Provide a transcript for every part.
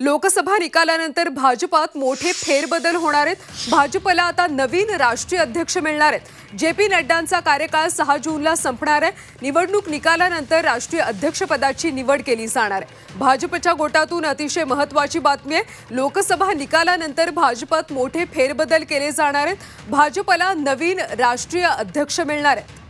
लोकसभा निकालानंतर भाजपात मोठे फेरबदल होणार आहेत. भाजपला आता नवीन राष्ट्रीय अध्यक्ष मिळणार आहेत. जे पी नड्डांचा कार्यकाळ सहा जूनला संपणार आहे. निवडणूक निकालानंतर राष्ट्रीय अध्यक्षपदाची निवड केली जाणार आहे. भाजपच्या गोटातून अतिशय महत्वाची बातमी आहे. लोकसभा निकालानंतर भाजपात मोठे फेरबदल केले जाणार आहेत. भाजपला नवीन राष्ट्रीय अध्यक्ष मिळणार आहे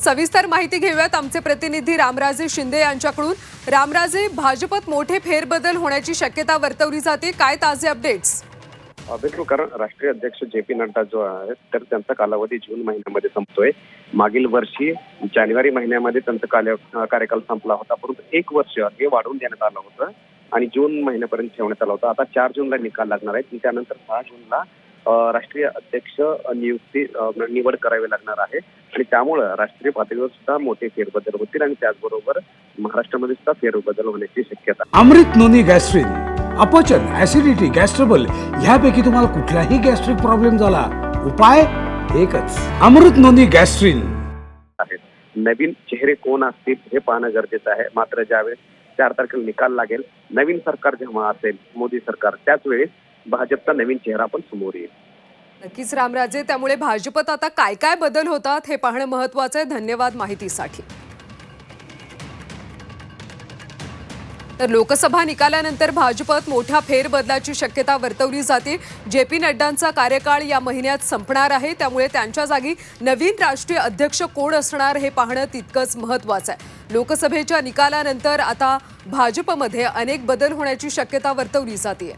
सविस्तर माहिती घेऊयात आमचे प्रतिनिधी रामराजे शिंदे यांच्याकडून. रामराजे भाजपत मोठे फेरबदल होण्याची शक्यता वर्तवली जाते. काय ताजे अपडेट्स बिलकुल कारण राष्ट्रीय अध्यक्ष जे पी नड्डा जो आहे तर त्यांचा कालावधी जून महिन्यामध्ये संपतोय. मागील वर्षी जानेवारी महिन्यामध्ये त्यांचा काल- कार्यकाल संपला होता. परंतु एक वर्ष हे वाढवून देण्यात आलं होतं आणि जून महिन्यापर्यंत ठेवण्यात आलं होतं. आता चार जूनला निकाल लागणार आहे. त्यानंतर सहा जूनला राष्ट्रीय अध्यक्ष नियुक्ती निवड करावी लागणार आहे. आणि त्यामुळं राष्ट्रीय पातळीवर सुद्धा मोठे फेरबदल होतील आणि त्याचबरोबर महाराष्ट्रामध्ये सुद्धा फेरबदल होण्याची शक्यता. अमृत नोनी गॅस्ट्रिन अपचन ऍसिडिटी गॅस्ट्रबल ह्यापैकी तुम्हाला कुठलाही गॅस्ट्रिक प्रॉब्लेम झाला उपाय एकच अमृत नोनी गॅस्ट्रिन. आहेत नवीन चेहरे कोण असतील हे पाहणं गरजेचं आहे. मात्र ज्यावेळेस चार तारखेला निकाल लागेल नवीन सरकार जेव्हा असेल मोदी सरकार त्याच वेळेस भाजपचा नवीन चेहरा पण समोर येईल. नक्कीच रामराजे त्यामुळे भाजपत आता काय काय बदल होतात हे पाहणं महत्वाचं आहे. धन्यवाद माहितीसाठी. तर लोकसभा निकालानंतर भाजपत मोठ्या फेरबदलाची शक्यता वर्तवली जाते. जे पी नड्डांचा कार्यकाळ या महिन्यात संपणार आहे. त्यामुळे त्यांच्या जागी नवीन राष्ट्रीय अध्यक्ष कोण असणार हे पाहणं तितकंच महत्वाचं आहे. लोकसभेच्या निकालानंतर आता भाजपमध्ये अनेक बदल होण्याची शक्यता वर्तवली जाते.